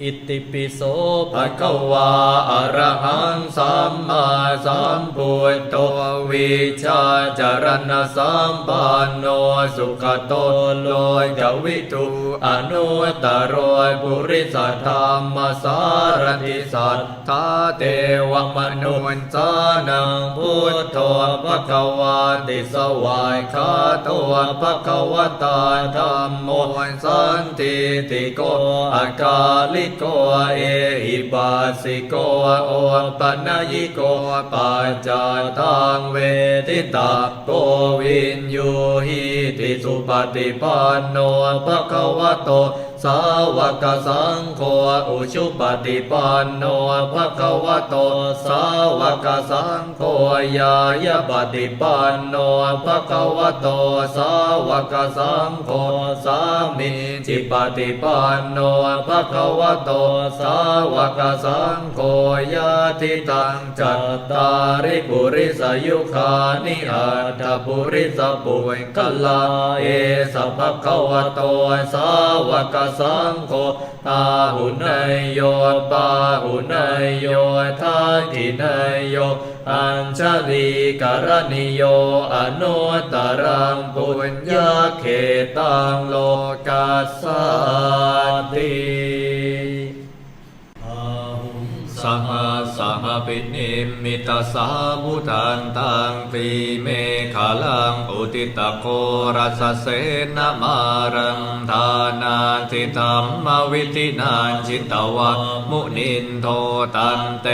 อิติปิโสภะคะวาอะระหังสัมมาสัมพุทโตวิชาจารณสัมปันโนสุขโตโลยกวิทูอนุตตรยปุริสธรรมสารติสัทธาเทวมนุนจานังพุทโธภะคะวาติสวายคาตัวภะคะวตาธรรมโมสันติติโกอากาลิโกเอหิปัสสิโกโอปัญญิโกปัจจตังเวทิตาโกวินยูหิติสุปฏิปันโนภะคะวะโต สาวกสังโฆอุชุปฏิปันโนภะคะวะโต สาวกสังโฆยายาปฏิปันโนภะคะวะโต สาวกสังโฆสามีจิปฏิปันโนภะคะวะโต สาวกสังโฆยาติตังจัตตาริปุริสยุคานิอัตถปุริสปุยกัลลาเอสัพพะคะวะโต สาวกสังโฆตาหุนยโยปาหุนยโยทาทินยโยอัญชลีกรณิโยอนุตตรังปุญญาเขตังโลกัสสติอาหุงสห สหปินิมิตาสาบุตันตังปีเมฆาลังอุติตะโกรัสเสนมารังทานาทิธรรมวิธินานจิตตวะมุนินโทตันเต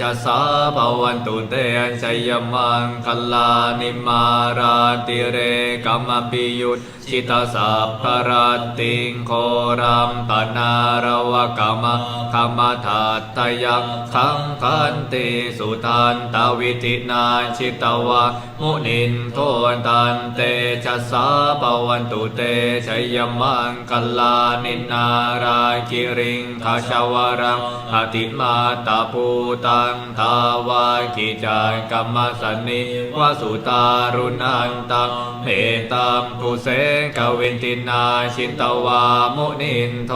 จะสาภวันตุเตชยมังคลานิมาราติเรกัมปิยุตชิตาสัพพรติงโครัมปนารวกรรมคมทัตตยังขังคนติสุทันตวิธินาชิตวะมุนินโทตันเตชะสาปวันตุเตชัยมังคลานินาราคิริงคาชาวรังอติมาตาปูตังทาวากิจายกัมมสนิวสุตารุนันตังเมตัมกุเสกเวนตินาชินตวามุนินโท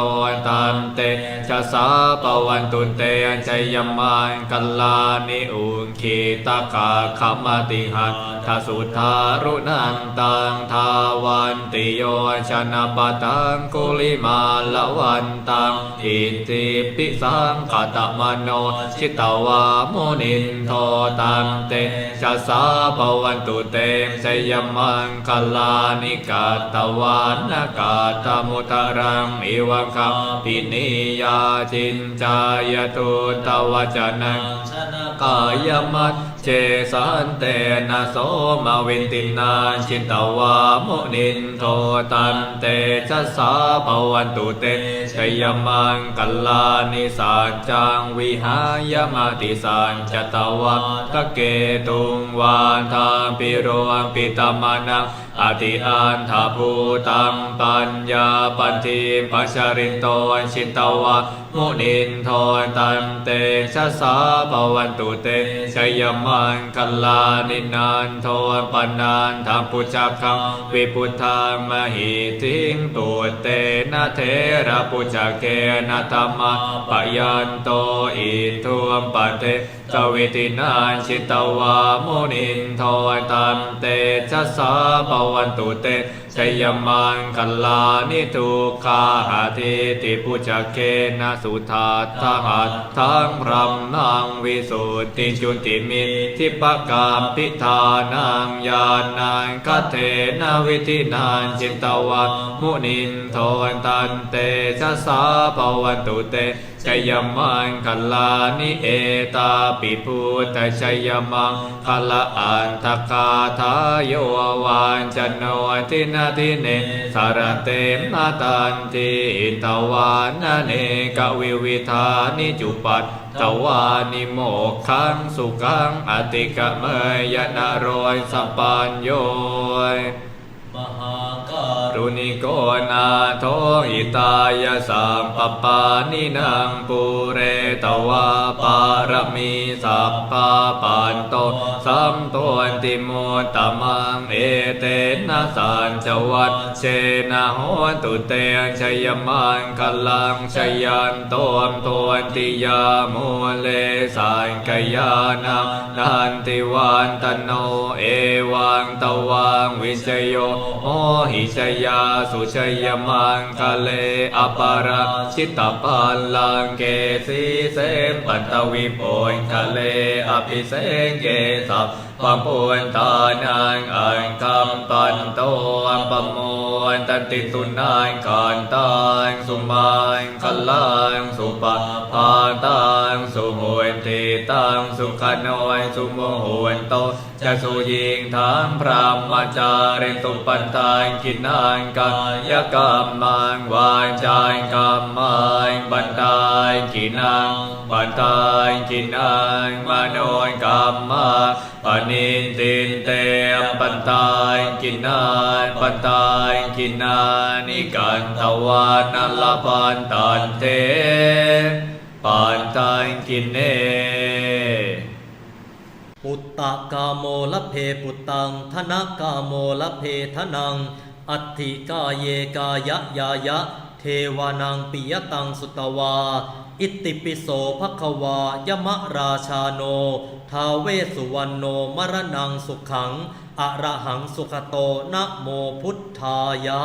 ตันเตชะสาปวันตุเตชัยมังกัลลานิอุงคีตกาขมติหัตทสุทารุนันตังทาวันติโยชนะปตังกุลิมาละวันตังอิติปิสังขตมโนชิตวามุนินโทตันเตชะสาปวันตุเตชยมังกัลลานิกาตวานากาตมุตรังอิวังคัมปินิยาจินจายตุตวจนังชนะ กายมัตเจสันเตนะโสมาวินตินาชินตวามุนินโทตันเตชะสาภวันตุเตชยมังกัลลานิสัจจังวิหายมาติสันจตวะตะเกตุงวานทางปิโรปิตมานังอธิอันทภูตังปัญญาปันทิปัชรินโตชินตวะมุนินโทตันเตชะสาภวันตุเตชยมังคัลลานินานโทปนานทางปุจจคังวิพุทธังมหิทิงตุเตนะเทระปุจจเกนะธรรมปยันโตอิทุมปะเทจวิตินานชิตวามุนินโทตันเตชะสาภวันตุเต ชยมังคัลลานิทุกาหาทิติปุจเกนะสุทัตถหัตทังพรำนังวิสุทธิจุติมิทิปกามพิธานังญาณังคัเทนะวิธินานจินตวะมุนินโทตันเตชะสาภวันตุเตชยมังคลานิเอตาปิพุทธชยมังคลาอันทคาทายโยวานจโนทินาทิเนสารเตมนาตันติตวานเนกวิวิธานิจุปัตตวานิโมกขังสุขังอติกะเมยนโรยสัปปัญโยมหากรุณิโกนา หิตายสัมปปานินางปุเรตวาปารมีสัพพาปันโตสัมตวนติโมตมังเอเตนะสันจวัตเชนะโหตุเตชยมังคลังชยันตวมตวนติยาโมเลสังกยานังนันติวันตโนเอวังตวังวิชโยโมหิชยาสุชยมังคะเลอปาราชิตตปัลลังเกสีเสมปัตตวิโปนคะเลอภิเสงเกสัพปัมปุนตานังอังคำปันโตอัปโมนตันติตุนังกันตังสุมังคลังสุปะพาตังสุโห นติตังสุขโนยสุโมโหนโตจะสุยิงทังพระมมาจาริตุปันตังกินังกายกรรมังวาจากรรมังบันทายกินังบันทายกินังมโนกรรมังปณิตินเตปันทายกินังปันทายกินานิกันทวานัลปันตันเต ปันทายกินเนปุตตะกาโมละเพปุตตังธนกาโมละเพทนัง อัตถิกาเยกายะยายะ เทวานังปิยตังสุตวา อิติปิโสภควายมะราชาโน ทาเวสุวรรณโนมรณังสุขัง อระหังสุขโตนะโมพุทธายะ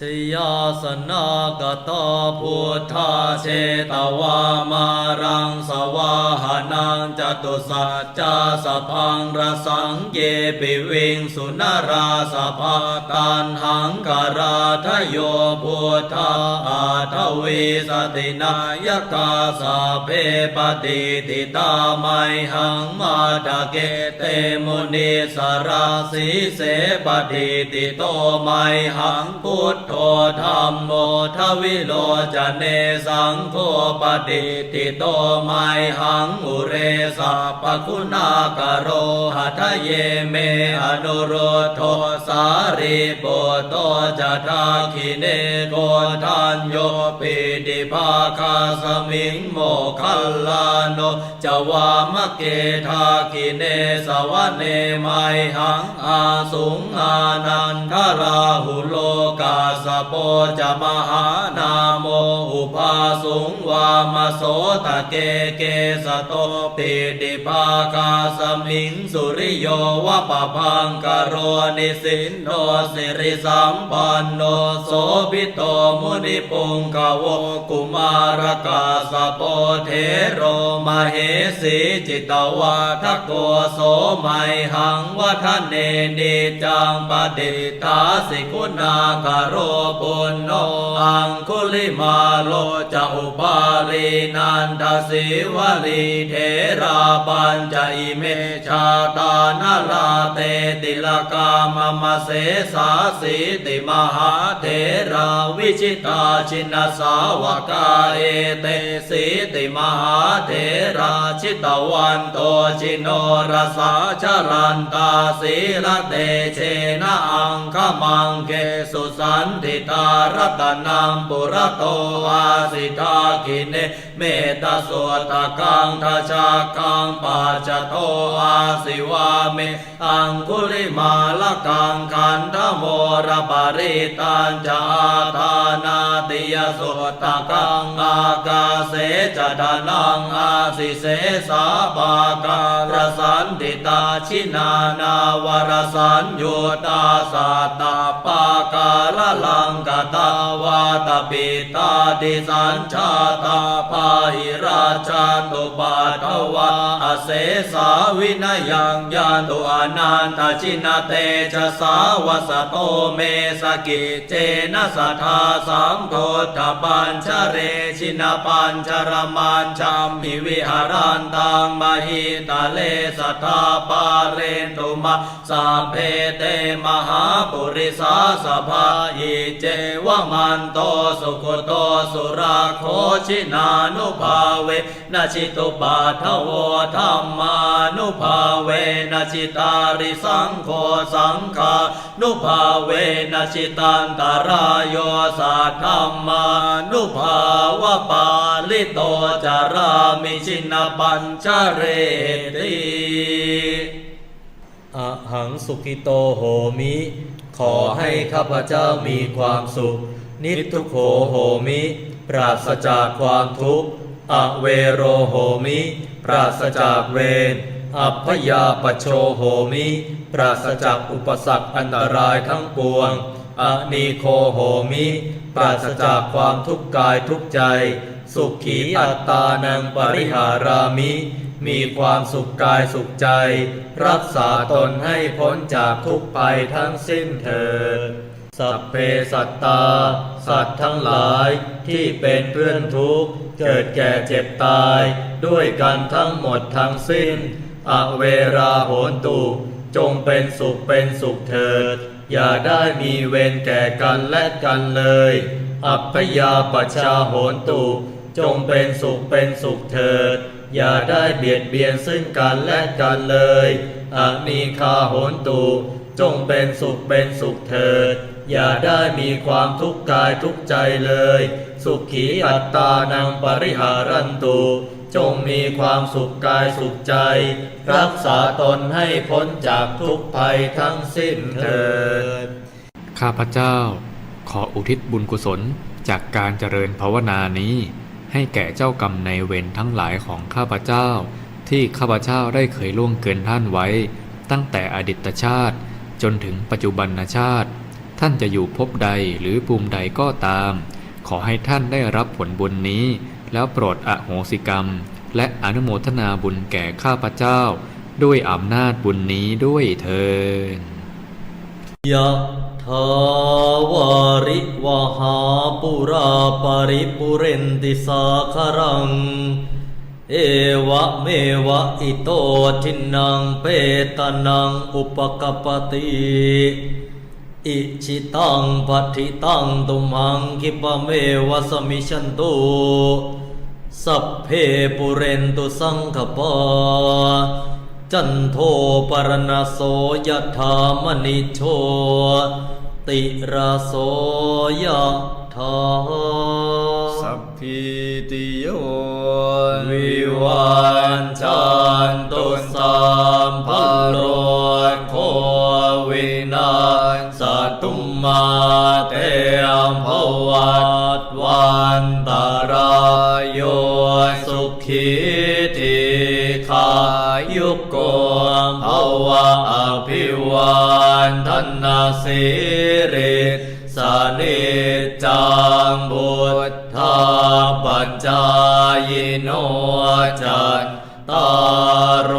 ชยาสนากตาพุทธาเชตวามารังสวาหานังจตุสัจจาสพังรสังเยปิวิงสุนราสภาตันหังกราทโยพุทธาอาทวีสตินายกาสาเพปฏิติตาไมหังมาตะเกเตมุนีสราสีเสปฏิติโตไมหังพุทโธธรรมโมทวิโลจเนสังโฆปฏิติโตไมหังอุเรสะปะคุณากโรหัทเยเมอนุโรโทสารีโปโตจะทาคิเนโกทันโยปี ภาคาสมิงโมคัลลาโนจวามะเกทาคิเนสวะเนไมหังอาสุงอานันทราหุโลกาสโปจะมหานาโมอุปาสุงวามโสตะเกเกสโตปิดิภาคาสมิงสุริโยวะปะพังกโรนิสินโนสิริสัมปันโนโสภิโตมุนิปุงกวกุมารกาสโปเทโรมเหสีจิตวาทโกโสไมหังวัฒเนนิจังปฏิทาสิคุณาคารโรปุณโนอังคุลิมาโลจะอุปาลีนันทสิวลีเทราปัญจอิเมชาตานาลาเตติลกามมะเสสาสติมหาเทราวิชิตาชินสาวกาเอเตสีติมหาเทราชิตวันโตชิโนรสาชลันตาสีละเตเชนะอังคมังเกสุสันติตารัตนังปุระโตอาสิทาคิเนเมตสวตกังทาชากังปัจจโตอาสิวาเมอังคุลิมาลกังคันธโมรปริตันจาธานาติยสุตกังอากาเสจดานังอาสิเสสาปาการสันติตาชินานาวรสัญโยตาสัตตาปาการลังกตาวาตปิตาดิสัญชาตาปาหิราชาตุปาทวาอเสสาวินยังยันตุอนันตชินเตชะสาวสโตเมสกิเจนะสัทธาสังโฆทปัญชเรชินปัญชรมันชัมพิวิหารันตังมหิตาเลสัทธาปาเรนตุมาสัพเพเตมหาปุริสาสภาอิเจวมันโตสุขโตสุราโคชินานุภาเวนะชิตุปาทโวธรรมานุภาเวนะชิตาริสังโฆสังฆานุภาเววนะชิตันตรายโยสัทธัมมานุภาวะปาลิโตจารามิชินปัญชเรติอหังสุขิโตโหมิ ขอให้ข้าพเจ้ามีความสุข นิทุโขโหมิ ปราศจากความทุกข์ อเวโรโหมิ ปราศจากเวร อัพยาปโชโหมิ ปราศจากอุปสรรคอันตรายทั้งปวง อนีโคโหมิ ปราศจากความทุกข์กายทุกใจ สุขีอัตตานังปริหารามิ มีความสุขกายสุขใจ รักษาตนให้พ้นจากทุกภัยทั้งสิ้นเถิดสัพเพสัตตา สัตว์ทั้งหลายที่เป็นเพื่อนทุกข์ เกิดแก่เจ็บตาย ด้วยกันทั้งหมดทั้งสิ้น อเวราโหนตุจงเป็นสุขเป็นสุขเถิด อย่าได้มีเวรแก่กันและกันเลย อัพยาปชาโหนตุ จงเป็นสุขเป็นสุขเถิด อย่าได้เบียดเบียนซึ่งกันและกันเลยอานีคาโหนตุ จงเป็นสุขเป็นสุขเถิด อย่าได้มีความทุกข์กายทุกใจเลย สุขีอัตตานังปริหารันตุ จงมีความสุขกายสุขใจ รักษาตนให้พ้นจากทุกภัยทั้งสิ้นเถิด ข้าพเจ้า ขออุทิศบุญกุศลจากการเจริญภาวนานี้ ให้แก่เจ้ากรรมในเวรทั้งหลายของข้าพเจ้า ที่ข้าพเจ้าได้เคยล่วงเกินท่านไว้ ตั้งแต่อดีตชาติ จนถึงปัจจุบันชาติ ท่านจะอยู่ภพใดหรือภูมิใดก็ตาม ขอให้ท่านได้รับผลบุญนี้ แล้วโปรดอโหสิกรรม และอนุโมทนาบุญแก่ข้าพเจ้า ด้วยอำนาจบุญนี้ด้วยเถิดยะทาวาริวหาปุราปริปุเรนติสาครัง เอวะเมวะอิโตทินังเปตานังอุปกปปติอิชิตังปัทิตังตุมังคิปะเมวะสมิชันตุ สัพเพปุเรนตุสังคปาจันโทปรณโสยถามณิโชติราโสยธาสัพพิติโย สิริสนิจังบุตธาปัญจายโนจัตตารโร